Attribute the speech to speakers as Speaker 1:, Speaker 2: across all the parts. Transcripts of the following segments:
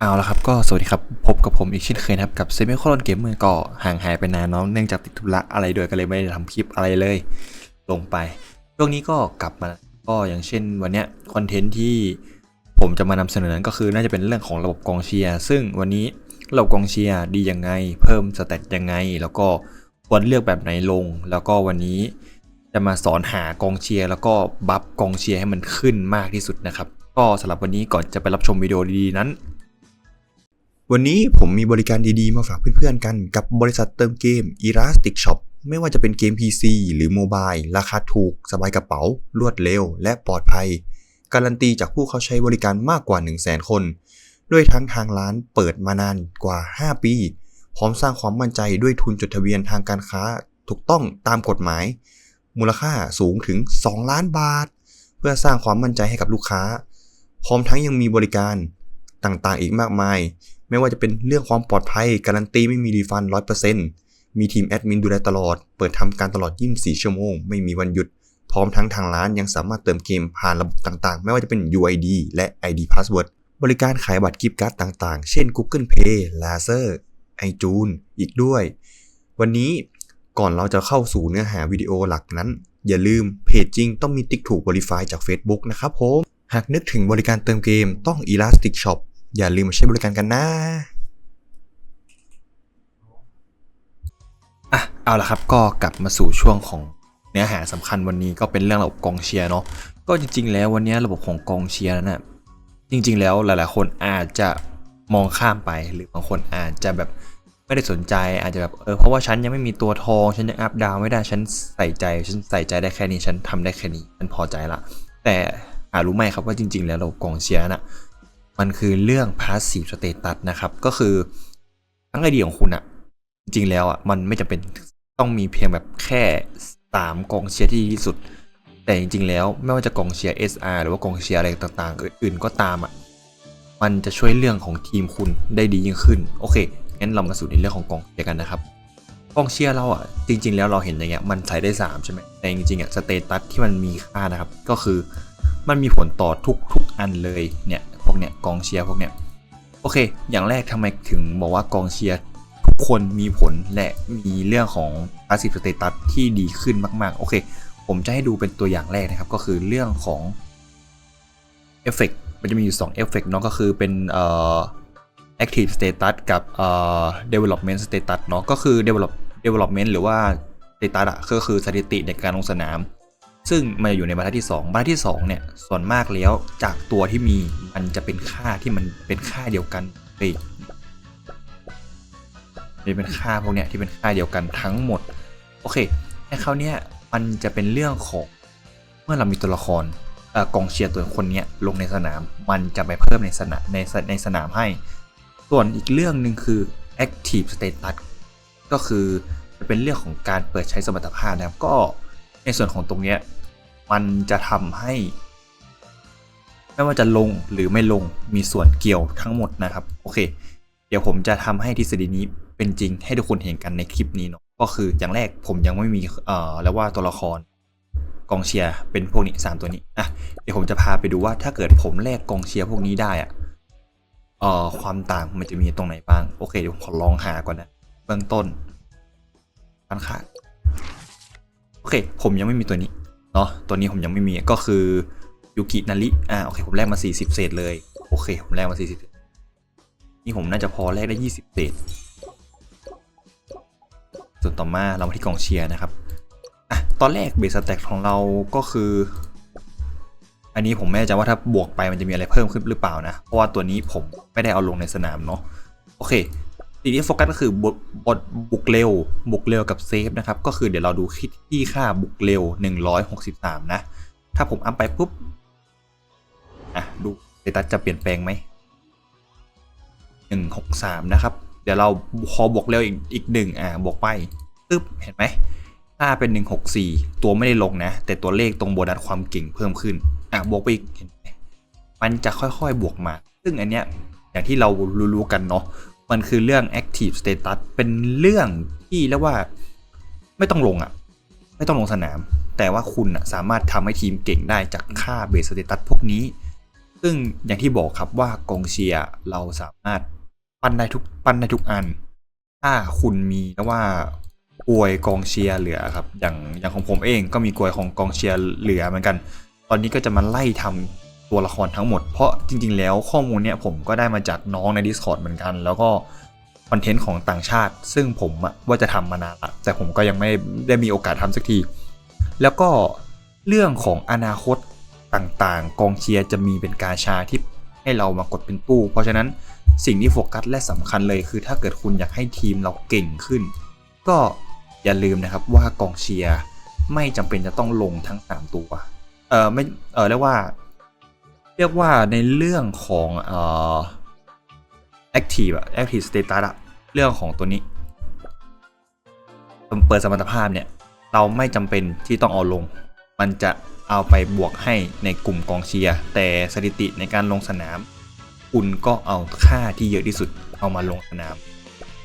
Speaker 1: เอาละครับก็สวัสดีครับ พบกับผมอีกเช่นเคยนะครับ กับเซมิโคลอนเกมเมอร์ก็ห่างหายไปนานเนาะเนื่องจากติดธุระอะไรด้วยก็เลยไม่ได้ทำคลิปอะไรเลย ลงไปช่วงนี้ก็กลับมาก็อย่างเช่นวันเนี้ยคอนเทนต์ที่ผมจะมานำเสนอนั้นก็คือน่าจะเป็นเรื่องของระบบกองเชียร์ซึ่งวันนี้ระบบกองเชียร์ดียังไง เพิ่มสเตตยังไง แล้วก็ควรเลือกแบบไหนลง แล้วก็วันนี้จะมาสอนหากองเชียร์แล้วก็บัฟกองเชียร์ให้มันขึ้นมากที่สุดนะครับ ก็สำหรับวันนี้ก่อนจะไปรับชมวิดีโอดีๆนั้น
Speaker 2: วันนี้ผมมีบริการดีๆ มาฝากเพื่อนๆกันกับบริษัทเติมเกม Elastic Shop ไม่ว่าจะเป็นเกม PC หรือโมบายราคาถูก สบายกระเป๋า รวดเร็ว และปลอดภัย การันตีจากผู้เขาใช้บริการมากกว่า 1 0 0 0 0แคน ด้วยทั้งทางร้านเปิดมานานกว่า 5 ปี พร้อมสร้างความมั่นใจด้วยทุนจดทะเบียนทางการค้า ถูกต้องตามกฎหมาย มูลค่าสูงถึง 2 ล้านบาท เพื่อสร้างความมั่นใจให้กับลูกค้า พร้อมทั้งยังมีบริการต่างๆ อีกมากมายไม่ว่าจะเป็นเรื่องความปลอดภัย การันตีไม่มีรีฟัน100%มีทีมแอดมินดูแลตลอด เปิดทำการตลอด 24 ชั่วโมง ไม่มีวันหยุด พร้อมทั้งทางร้านยังสามารถเติมเกมผ่านระบบต่างๆ ไม่ว่าจะเป็น UID และ ID Password บริการขายบัตรกิฟต์การ์ดต่างๆ เช่น Google Pay Laser iTunes อีกด้วย วันนี้ก่อนเราจะเข้าสู่เนื้อหาวิดีโอหลักนั้น อย่าลืมเพจจริงต้องมีติ๊กถูก Verify จาก Facebook นะครับผม หากนึกถึงบริการเติมเกมต้อง Elastic Shop อย่าลืมมาใช้บริการกันนะ
Speaker 1: อะเอาละครับก็กลับมาสู่ช่วงของเนื้อหาสำคัญวันนี้ก็เป็นเรื่องระบบกองเชียร์เนาะก็จริง ๆ แล้ววันนี้ระบบของกองเชียร์นั้นนะจริง ๆ แล้วหลาย ๆ คนอาจจะมองข้ามไปหรือบางคนอาจจะแบบไม่ได้สนใจอาจจะแบบเออเพราะว่าฉันยังไม่มีตัวทองฉันยังอัพดาวไม่ได้ฉันใส่ใจฉันใส่ใจได้แค่นี้ฉันทำได้แค่นี้ฉันพอใจละแต่อารู้ไหมครับว่าจริง ๆ แล้วระบบกองเชียร์น่ะ มันคือเรื่อง passive status นะครับ ก็คือทั้งไอเดียของคุณอะจริงแล้วอะมันไม่จำเป็นต้องมีเพียงแบบแค่สามกองเชียร์ที่ดีที่สุด แต่จริงๆ แล้วไม่ว่าจะกองเชียร์ SR หรือว่ากองเชียร์อะไรต่างๆ อื่นๆ ก็ตามอะมันจะช่วยเรื่องของทีมคุณได้ดียิ่งขึ้น โอเค งั้นเรามาสู่ในเรื่องของกองเชียร์กันนะครับ กองเชียร์เราอะ จริง ๆ แล้วเราเห็นอย่างเงี้ย มันใส่ได้ 3 ใช่ไหม แต่จริงๆอะ สเตตัสที่มันมีค่านะครับ ก็คือ มันมีผลต่อทุกๆ อันเลย เนี่ย พวกเนี้ยกองเชียร์พวกเนี้ยโอเค อย่างแรกทำไมถึงบอกว่ากองเชียร์ทุกคนมีผลและมีเรื่องของ passive status ที่ดีขึ้นมากๆ โอเค ผมจะให้ดูเป็นตัวอย่างแรกนะครับ ก็คือเรื่องของเอฟเฟกมันจะมีอยู่2เอฟเฟกเนาะก็คือเป็นเอ่อ active status กับเอ่อ development status เนาะก็คือ develop development หรือว่า status อะก็คือสถิติในการลงสนาม ซึ่งมันจะอยู่ในบรรทัดที่ 2 บรรทัดที่2เนี่ยส่วนมากแล้วจากตัวที่มีมันจะเป็นค่าที่มันเป็นค่าเดียวกันเฮ้ยนี่เป็นค่าพวกเนี้ยที่เป็นค่าเดียวกันทั้งหมด โอเคในคราวเนี้ยมันจะเป็นเรื่องของเมื่อเรามีตัวละครเอ่อกองเชียร์ตัวคนเนี้ยลงในสนาม มันจะไปเพิ่มในสนามในในสนามให้ ส่วนอีกเรื่องหนึ่งคือ active status ก็คือจะเป็นเรื่องของการเปิดใช้สมรรถภาพนะครับก็ในส่วนของตรงเนี้ย มันจะทำให้ ไม่ว่าจะลงหรือไม่ลงมีส่วนเกี่ยวทั้งหมดนะครับ โอเค เดี๋ยวผมจะทำให้ทฤษฎีนี้เป็นจริงให้ทุกคนเห็นกันในคลิปนี้เนาะก็คืออย่างแรกผมยังไม่มีเอ่อแล้วว่าตัวละครกองเชียร์เป็นพวกนี้สามตัวนี้อะเดี๋ยวผมจะพาไปดูว่าถ้าเกิดผมแลกกองเชียร์พวกนี้ได้อะเอ่อความต่างมันจะมีตรงไหนบ้างโอเคเดี๋ยวผมขอลองหาก่อนนะเบื้องต้นการค่าโอเค ผมยังไม่มีตัวนี้ เนาะตัวนี้ผมยังไม่มีก็คือยูกินาริอ่าโอเคผมแลกมา 40 เศษเลย โอเค ผมแลกมา 40 นี่ผมน่าจะพอแลกได้ 20 เศษ ส่วนต่อมาเรามาที่กองเชียร์นะครับอะตอนแรกเบสแต็กของเราก็คือ อันนี้ผมไม่แน่ใจว่าถ้าบวกไปมันจะมีอะไรเพิ่มขึ้นหรือเปล่านะ เพราะว่าตัวนี้ผมไม่ได้เอาลงในสนามเนาะโอเค ทีนี้โฟกัสก็คือบทบทบุกเร็ว บุกเร็วกับเซฟนะครับ ก็คือเดี๋ยวเราดูที่ค่าบุกเร็ว 163 นะ ถ้าผมอัพไปปุ๊บ อะ ดูเตตัสจะเปลี่ยนแปลงไหม 163 นะครับ เดี๋ยวเราพอบวกเร็วอีกอีกหนึ่งอ่าบวกไปปึ๊บ เห็นไหมถ้าเป็น 164 ตัวไม่ได้ลงนะ แต่ตัวเลขตรงโบนัสความเก่งเพิ่มขึ้น อะ บวกไปอีกเห็นไหมมันจะค่อยๆบวกมา ซึ่งอันเนี้ยอย่างที่เรารู้ๆกันเนาะ มันคือเรื่อง active status เป็นเรื่องที่เรียกว่าไม่ต้องลงอะ ไม่ต้องลงสนาม แต่ว่าคุณอะสามารถทำให้ทีมเก่งได้จากค่าเบสสเตตัสพวกนี้ ซึ่งอย่างที่บอกครับว่ากองเชียร์เราสามารถปั้นได้ทุกปั้นได้ทุกอัน ถ้าคุณมีนะว่ากวยกองเชียร์เหลือครับ อย่างอย่างของผมเองก็มีกวยของกองเชียร์เหลือเหมือนกัน ตอนนี้ก็จะมาไล่ทำ ตัวละครทั้งหมด เพราะจริง ๆ แล้วข้อมูลเนี่ยผมก็ได้มาจากน้องใน Discord เหมือนกัน แล้วก็คอนเทนต์ของต่างชาติ ซึ่งผมว่าจะทำมานานละแต่ผมก็ยังไม่ได้มีโอกาสทำสักที แล้วก็เรื่องของอนาคตต่างๆ กองเชียร์จะมีเป็นกาชาที่ให้เรามากดเป็นตู้ เพราะฉะนั้นสิ่งที่โฟกัสและสำคัญเลยคือ ถ้าเกิดคุณอยากให้ทีมเราเก่งขึ้น ก็อย่าลืมนะครับว่ากองเชียร์ไม่จำเป็นจะต้องลงทั้ง 3 ตัว เออไม่ เออเรียกว่า เรียกว่าในเรื่องของเอ่อ active อะ active status อะเรื่องของตัวนี้เปิดสมรรถภาพเนี่ย เราไม่จำเป็นที่ต้องเอาลง มันจะเอาไปบวกให้ในกลุ่มกองเชียร์แต่สถิติในการลงสนาม คุณก็เอาค่าที่เยอะที่สุดเอามาลงสนาม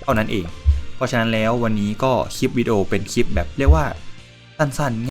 Speaker 1: เท่านั้นเอง เพราะฉะนั้นแล้ววันนี้ก็คลิปวิดีโอเป็นคลิปแบบเรียกว่าสั้นๆ